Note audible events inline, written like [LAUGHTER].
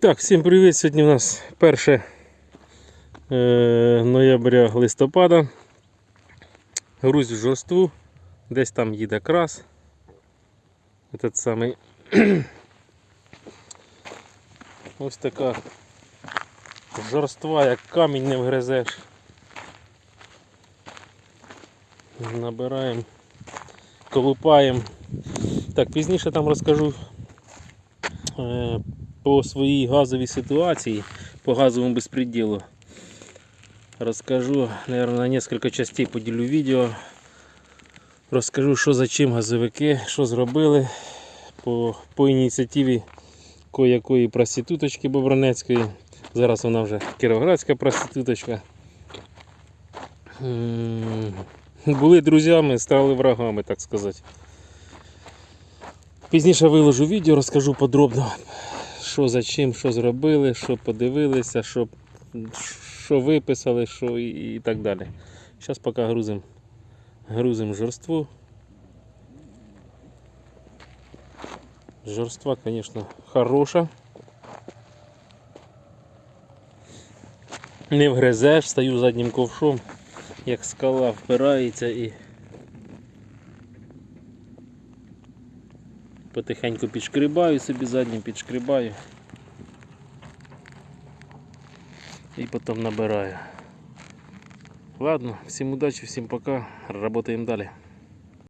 Так, всім привіт! Сьогодні у нас 1 е, ноября листопада. Грузь в жорству, десь там їде крас. Этот самий. [CLEARS THROAT] Ось така жорства, як камінь не вгризеш. Набираємо, колупаємо. Так, пізніше там розкажу е, по своїй газовій ситуації, по газовому безпреділу. Розкажу, наверное, на несколько частей поділю відео. Розкажу, що за чим газовики, що зробили по, по ініціативі кое-якої проституточки Бобронецької. Зараз вона вже кіровоградська проституточка. Були друзями, стали врагами, так сказати. Пізніше виложу відео, розкажу подробно, що за чим, що зробили, що подивилися, що, що виписали, що і, і так далі. Зараз поки грузимо грузим жорству. Жорства, звісно, хороша. Не вгризеш, стою заднім ковшом, як скала впирається і потихеньку підшкрибаю собі заднім, підшкрибаю І потім набираю. Ладно, всім удачі, всім пока. Работаємо далі.